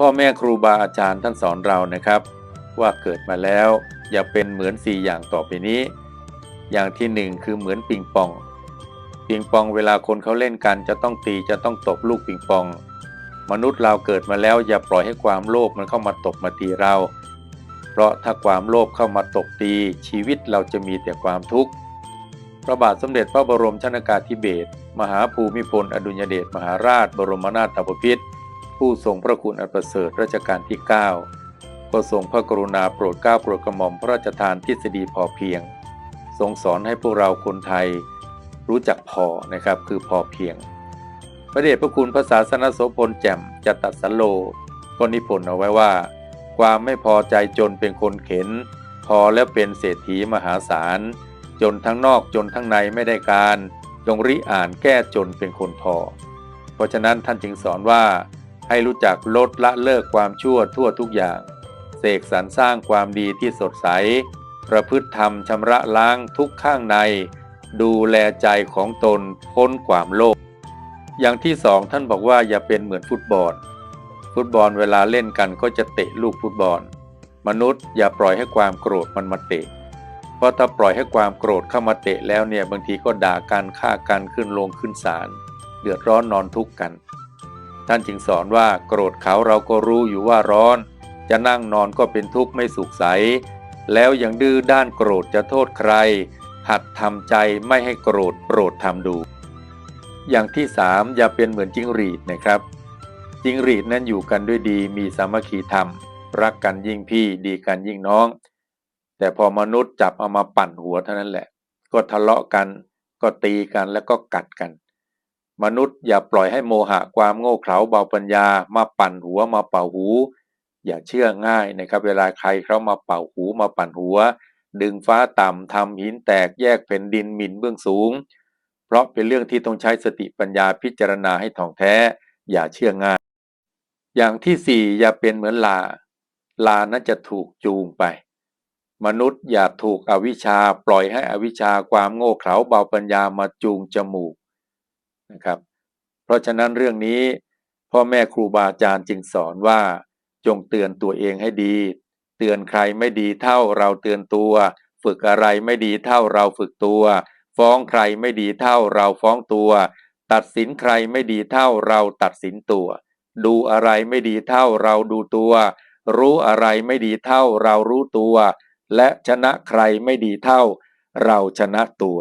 พ่อแม่ครูบาอาจารย์ท่านสอนเรานะครับ ว่าเกิดมาแล้วอย่าเป็นเหมือนสี่อย่างต่อไปนี้ อย่างที่หนึ่งคือเหมือนปิงปอง ปิงปองเวลาคนเขาเล่นกันจะต้องตีจะต้องตบลูกปิงปอง มนุษย์เราเกิดมาแล้วอย่าปล่อยให้ความโลภมันเข้ามาตบมาตีเรา เพราะถ้าความโลภเข้ามาตบตีชีวิตเราจะมีแต่ความทุกข์พระบาทสมเด็จพระบรมชนากาธิเบศรมหาภูมิพล อดุลยเดชมหาราช บรมนาถบพิตร ผู้ทรงพระคุณอันประเสริฐรัชกาลที่ 9 ก็ทรงพระกรุณาโปรดเกล้าโปรดกระหม่อมพระราชทานทฤษฎีพอเพียง ทรงสอนให้พวกเราคนไทยรู้จักพอนะครับคือพอเพียง พระเดชพระคุณพระศาสนโสพลแจ่มจตัดสโลก็นิพนธ์เอาไว้ว่า ความไม่พอใจจนเป็นคนเข็น พอแล้วเป็นเศรษฐีมหาศาล จนทั้งนอกจนทั้งในไม่ได้การ จงริอ่านแก้จนเป็นคนพอ เพราะฉะนั้นท่านจึงสอนว่า ให้รู้จักลดละเลิกความชั่วทั่วทุกอย่าง เสกสรรสร้างความดีที่สดใส ประพฤติธรรมชำระล้างทุกข้างใน ดูแลใจของตนพ้นความโลภอย่างที่สองท่านบอกว่าอย่าเป็นเหมือนฟุตบอล ฟุตบอลเวลาเล่นกันก็จะเตะลูกฟุตบอล มนุษย์อย่าปล่อยให้ความโกรธมันมาเตะเพราะถ้าปล่อยให้ความโกรธเข้ามาเตะแล้วเนี่ยบางทีก็ด่ากันฆ่ากันขึ้นลงขึ้นศาลเดือดร้อนนอนทุกข์กัน ท่านจึงสอนว่าโกรธเขาเราก็รู้อยู่ว่าร้อน จะนั่งนอนก็เป็นทุกข์ไม่สุขใส แล้วยังดื้อด้านโกรธจะโทษใคร หัดทำใจไม่ให้โกรธโปรดทำดู อย่างที่สามอย่าเป็นเหมือนจิงรีดนะครับจิงรีดนั้นอยู่กันด้วยดีมีสามัคคีธรรม รักกันยิ่งพี่ดีกันยิ่งน้อง แต่พอมนุษย์จับเอามาปั่นหัวเท่านั้นแหละ ก็ทะเลาะกันก็ตีกันแล้วก็กัดกัน มนุษย์อย่าปล่อยให้โมหะความโง่เขลาเบาปัญญา มาปั่นหัวมาเป่าหู อย่าเชื่อง่ายนะครับ เวลาใครเขามาเป่าหูมาปั่นหัว ดึงฟ้าต่ำทำหินแตกแยกแผ่นดินหมิ่นเบื้องสูง เพราะเป็นเรื่องที่ต้องใช้สติปัญญาพิจารณาให้ถ่องแท้ อย่าเชื่อง่าย อย่างที่สี่อย่าเป็นเหมือนลา ลานั้นจะถูกจูงไป มนุษย์อย่าถูกอวิชชาปล่อยให้อวิชชาความโง่เขลาเบาปัญญามาจูงจมูก นะครับ เพราะฉะนั้นเรื่องนี้พ่อแม่ครูบาอาจารย์จึงสอนว่า จงเตือนตัวเองให้ดี เตือนใครไม่ดีเท่าเราเตือนตัว ฝึกอะไรไม่ดีเท่าเราฝึกตัว ฟ้องใครไม่ดีเท่าเราฟ้องตัว ตัดสินใครไม่ดีเท่าเราตัดสินตัว ดูอะไรไม่ดีเท่าเราดูตัว รู้อะไรไม่ดีเท่าเรารู้ตัว และชนะใครไม่ดีเท่า เราชนะตัว